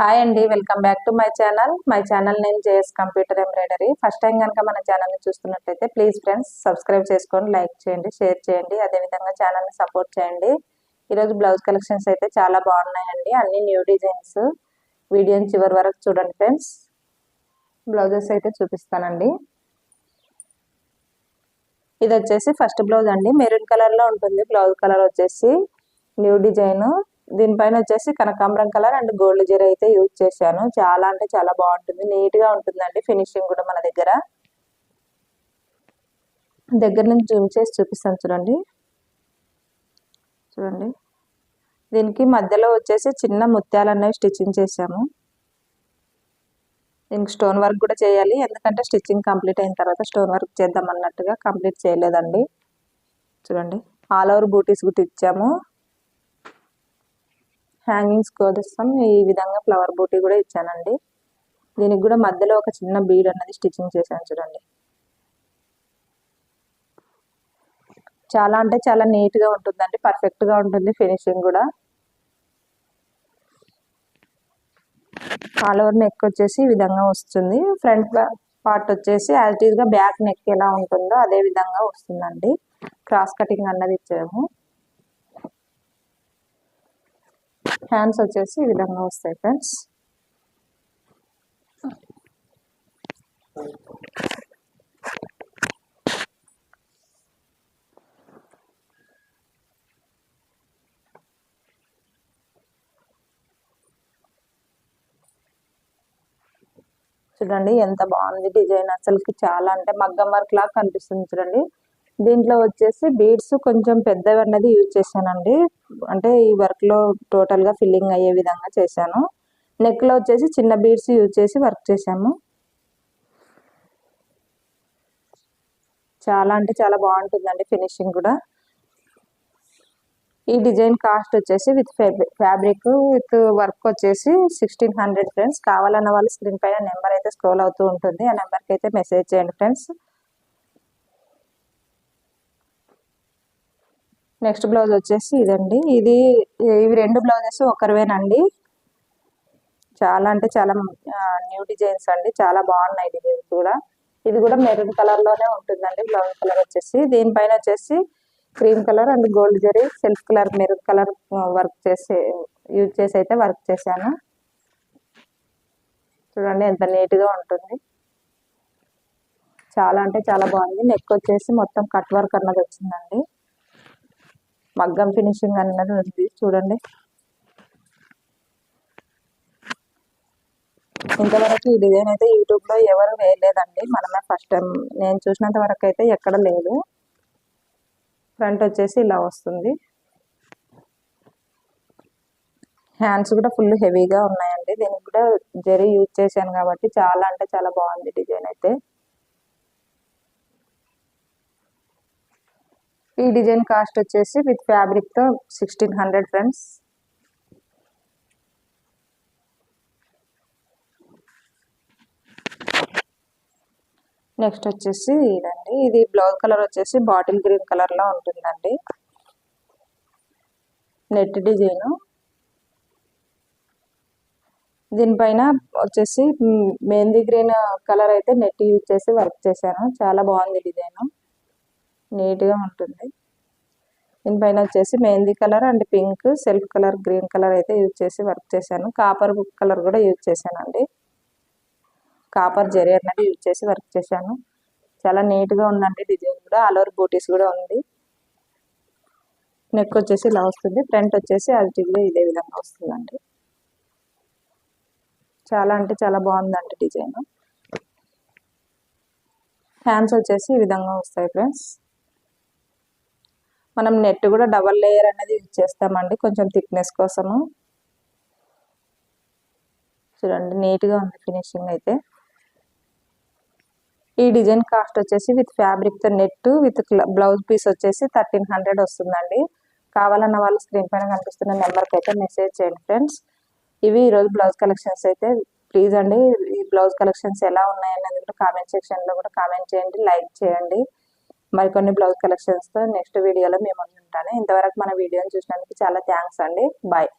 Hi అండి welcome back to my channel. My channel name JS computer embroidery. First time కనుక మన ఛానల్ని చూస్తున్నట్లయితే ప్లీజ్ ఫ్రెండ్స్ సబ్స్క్రైబ్ చేసుకోండి లైక్ చేయండి షేర్ చేయండి అదేవిధంగా ఛానల్ని సపోర్ట్ చేయండి. ఈరోజు బ్లౌజ్ కలెక్షన్స్ అయితే చాలా బాగున్నాయండి అన్ని న్యూ డిజైన్స్. వీడియోని చివరి వరకు చూడండి ఫ్రెండ్స్. బ్లౌజెస్ అయితే చూపిస్తానండి. ఇది వచ్చేసి ఫస్ట్ బ్లౌజ్ అండి. మెరూన్ కలర్లో ఉంటుంది బ్లౌజ్ కలర్ వచ్చేసి న్యూ డిజైను. దీనిపైన వచ్చేసి కనకాంబరం కలర్ అండ్ గోల్డ్ జీరో అయితే యూజ్ చేశాను. చాలా అంటే చాలా బాగుంటుంది. నీట్గా ఉంటుందండి ఫినిషింగ్ కూడా మన దగ్గర. దగ్గర నుంచి జూమ్ చేసి చూపిస్తాను చూడండి. చూడండి. దీనికి మధ్యలో వచ్చేసి చిన్న ముత్యాలు అనేవి స్టిచ్చింగ్ చేసాము దీనికి స్టోన్ వర్క్ కూడా చేయాలి. ఎందుకంటే స్టిచ్చింగ్ కంప్లీట్ అయిన తర్వాత స్టోన్ వర్క్ చేద్దాం అన్నట్టుగా కంప్లీట్ చేయలేదండి. చూడండి. ఆల్ ఓవర్ బూటీస్ కూడా ఇచ్చాము. హ్యాంగింగ్స్ కోసం ఈ విధంగా ఫ్లవర్ బూటీ కూడా ఇచ్చానండి. దీనికి కూడా మధ్యలో ఒక చిన్న బీడ్ అన్నది స్టిచ్చింగ్ చేశాను చూడండి. చాలా అంటే చాలా నీట్గా ఉంటుందండి. పర్ఫెక్ట్గా ఉంటుంది ఫినిషింగ్ కూడా. ఆల్ ఓవర్ నెక్ వచ్చేసి ఈ విధంగా వస్తుంది. ఫ్రంట్ పార్ట్ వచ్చేసి యాజ్గా బ్యాక్ నెక్ ఎలా ఉంటుందో అదే విధంగా వస్తుందండి. క్రాస్ కటింగ్ అన్నది ఇచ్చాము. హ్యాండ్స్ వచ్చేసి ఈ విధంగా వస్తాయి ఫ్రెండ్స్ చూడండి ఎంత బాగుంది డిజైన్. అసలుకి చాలా అంటే మగ్గం వర్క్ లాగా కనిపిస్తుంది చూడండి. దీంట్లో వచ్చేసి బీడ్స్ కొంచెం పెద్దవి అన్నది యూజ్ చేశానండి. అంటే ఈ వర్క్లో టోటల్గా ఫిల్లింగ్ అయ్యే విధంగా చేశాను. నెక్లో వచ్చేసి చిన్న బీడ్స్ యూజ్ చేసి వర్క్ చేశాము. చాలా అంటే చాలా బాగుంటుందండి ఫినిషింగ్ కూడా. ఈ డిజైన్ కాస్ట్ వచ్చేసి విత్ ఫ్యాబ్రిక్ విత్ వర్క్ వచ్చేసి సిక్స్టీన్ హండ్రెడ్ ఫ్రెండ్స్. కావాలన్న వాళ్ళు స్క్రీన్ పైన నెంబర్ అయితే స్క్రోల్ అవుతూ ఉంటుంది. ఆ నెంబర్కి అయితే మెసేజ్ చేయండి ఫ్రెండ్స్. నెక్స్ట్ బ్లౌజ్ వచ్చేసి ఇదండి. ఇది ఇవి రెండు బ్లౌజెస్ ఒకరివేనండి. చాలా అంటే చాలా న్యూ డిజైన్స్ అండి. చాలా బాగున్నాయి డిజైన్స్ కూడా. ఇది కూడా మెరూన్ కలర్లోనే ఉంటుందండి. బ్లౌజ్ కలర్ వచ్చేసి. దీనిపైన వచ్చేసి cream colour and gold zari self colour maroon colour work చేసి యూజ్ చేసి అయితే వర్క్ చేశాను. చూడండి ఎంత నీట్గా ఉంటుంది. చాలా అంటే చాలా బాగుంది. నెక్ వచ్చేసి మొత్తం కట్ వర్క్ అన్నది వచ్చిందండి. మగ్గం ఫినిషింగ్ అన్నది ఉంది. చూడండి. ఇంతవరకు ఈ డిజైన్ అయితే యూట్యూబ్లో ఎవరు వేయలేదండి. మనమే ఫస్ట్ టైం నేను చూసినంత వరకు అయితే ఎక్కడ లేదు. ఫ్రంట్ వచ్చేసి ఇలా వస్తుంది. హ్యాండ్స్ కూడా ఫుల్ హెవీగా ఉన్నాయండి. దీనికి కూడా జరీ యూజ్ చేశాను కాబట్టి చాలా అంటే చాలా బాగుంది డిజైన్ అయితే. ఈ డిజైన్ కాస్ట్ వచ్చేసి విత్ ఫ్యాబ్రిక్తో సిక్స్టీన్ హండ్రెడ్ ఫ్రెండ్స్. నెక్స్ట్ వచ్చేసి ఇదండి. ఇది బ్లౌజ్ కలర్ వచ్చేసి బాటిల్ గ్రీన్ కలర్లో ఉంటుందండి. Net design. దీనిపైన వచ్చేసి మెహందీ గ్రీన్ కలర్ అయితే నెట్ యూజ్ చేసి వర్క్ చేశాను. చాలా బాగుంది డిజైన్. నీట్గా ఉంటుంది. దీనిపైన వచ్చేసి mehndi colour and pink self colour green colour అయితే యూజ్ చేసి వర్క్ చేశాను. కాపర్ కలర్ కూడా యూజ్ చేశానండి. కాపర్ జరీ అన్నది యూజ్ చేసి వర్క్ చేశాను. చాలా నీట్గా ఉందండి డిజైన్ కూడా. ఆల్ ఓవర్ బూటీస్ కూడా ఉంది. నెక్ వచ్చేసి ఇలా వస్తుంది. ఫ్రంట్ వచ్చేసి అల్టీగా ఇదే విధంగా వస్తుందండి. చాలా అంటే చాలా బాగుందండి డిజైన్. హ్యాండ్స్ వచ్చేసి ఈ విధంగా వస్తాయి ఫ్రెండ్స్. మనం నెట్ కూడా డబల్ లేయర్ అనేది యూజ్ చేస్తామండి. కొంచెం థిక్నెస్ కోసము. చూడండి నీట్గా ఉంది ఫినిషింగ్ అయితే. ఈ డిజైన్ కాస్ట్ వచ్చేసి విత్ ఫ్యాబ్రిక్తో నెట్ విత్ బ్లౌజ్ పీస్ వచ్చేసి థర్టీన్ హండ్రెడ్ వస్తుందండి. కావాలన్న వాళ్ళు స్క్రీన్ పైన కనిపిస్తున్న నెంబర్కి అయితే మెసేజ్ చేయండి ఫ్రెండ్స్. ఇవి ఈరోజు బ్లౌజ్ కలెక్షన్స్ అయితే ప్లీజ్ అండి ఈ బ్లౌజ్ కలెక్షన్స్ ఎలా ఉన్నాయన్నది కూడా కామెంట్ సెక్షన్లో కూడా కామెంట్ చేయండి లైక్ చేయండి. మరికొన్ని బ్లౌజ్ కలెక్షన్స్తో నెక్స్ట్ వీడియోలో మేము ఉంటాను. ఇంతవరకు మన వీడియోని చూసినందుకు చాలా థ్యాంక్స్ అండి. బాయ్.